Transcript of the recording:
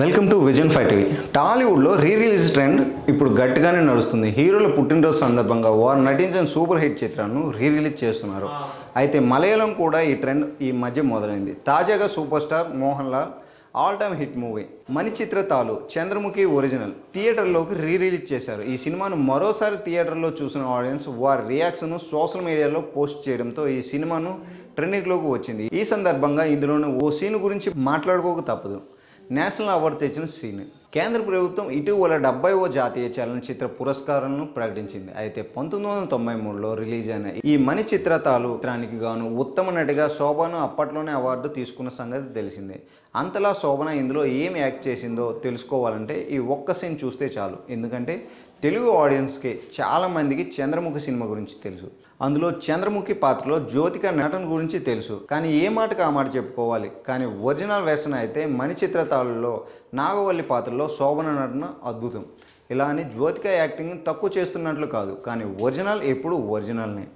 Welcome to vision five TV. టాలీవుడ్లో re release trend ఇప్పుడు గట్టిగానే నడుస్తుంది. హీరోల పుట్టినరోజు సందర్భంగా వారు నటించిన సూపర్ హిట్ చిత్రాలను రీ రిలీజ్ చేస్తున్నారు. అయితే మలయాళం కూడా ఈ ట్రెండ్ ఈ మధ్య మొదలైంది. తాజాగా super star Mohan Lal all time hit movie Manichitrathazhu Chandramukhi original థియేటర్లోకి రీ రిలీజ్ చేశారు. ఈ సినిమాను మరోసారి థియేటర్లో చూసిన ఆడియన్స్ వారి రియాక్షన్ సోషల్ మీడియాలో పోస్ట్ చేయడంతో ఈ సినిమాను ట్రెండింగ్లోకి వచ్చింది. ఈ సందర్భంగా ఇందులోని ఓ సీన్ గురించి మాట్లాడుకోక తప్పదు. నేషనల్ అవార్డు తెచ్చిన సీన్ కేంద్ర ప్రభుత్వం ఇటీవల డెబ్బైవ జాతీయ చలనచిత్ర పురస్కారాలను ప్రకటించింది. అయితే పంతొమ్మిది వందల తొంభై మూడులో రిలీజ్ అయిన ఈ మణి చిత్రతాలు చిత్రానికి గాను ఉత్తమ నటిగా శోభను అప్పట్లోనే అవార్డు తీసుకున్న సంగతి తెలిసిందే. అంతలా శోభన ఇందులో ఏం యాక్ట్ చేసిందో తెలుసుకోవాలంటే ఈ ఒక్క సీన్ చూస్తే చాలు. ఎందుకంటే తెలుగు ఆడియన్స్కి చాలామందికి చంద్రముఖి సినిమా గురించి తెలుసు. అందులో చంద్రముఖి పాత్రలో జ్యోతిక నటన గురించి తెలుసు. కానీ ఏ మాటకు ఆ మాట చెప్పుకోవాలి? కానీ ఒరిజినల్ వెర్షన్ అయితే మణి చిత్రతాలలో నాగవల్లి పాత్రలో శోభన నటన అద్భుతం. ఇలా అని జ్యోతిక యాక్టింగ్ తక్కువ చేస్తున్నట్లు కాదు కానీ ఒరిజినల్ ఎప్పుడు ఒరిజినల్నే.